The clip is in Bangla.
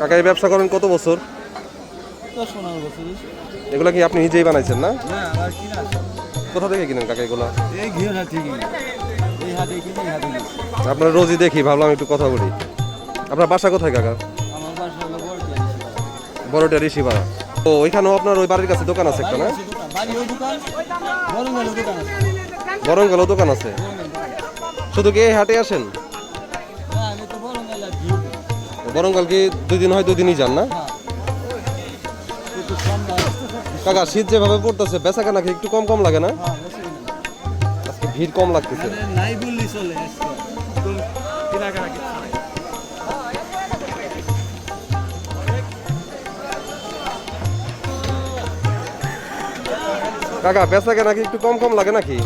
কাকা এই ব্যবসা করেন কত বছর? এগুলা কি আপনি নিজেই বানাইছেন না? কোথা থেকে কিনেন কাকা এগুলা? আপনার রোজই দেখি ভাবলাম একটু কথা বলি। আপনার বাসা কোথায় কাকা? বড়টা ঋষিপাড়া তো ওইখানেও আপনার ওই বাড়ির কাছে দোকান আছে একটা না? বরঙ্গলেও দোকান আছে? শুধু কি হাটে আসেন? বরঙ্গল কি দুই দিন হয়, দুই দিনই যান না? কাকা, শীত যেভাবে পড়তেছে বেচা কেনা একটু কম কম লাগে না? আজকে ভিড় কম লাগতেছে। কাকা বেচা কেনা একটু কম কম লাগে নাকি?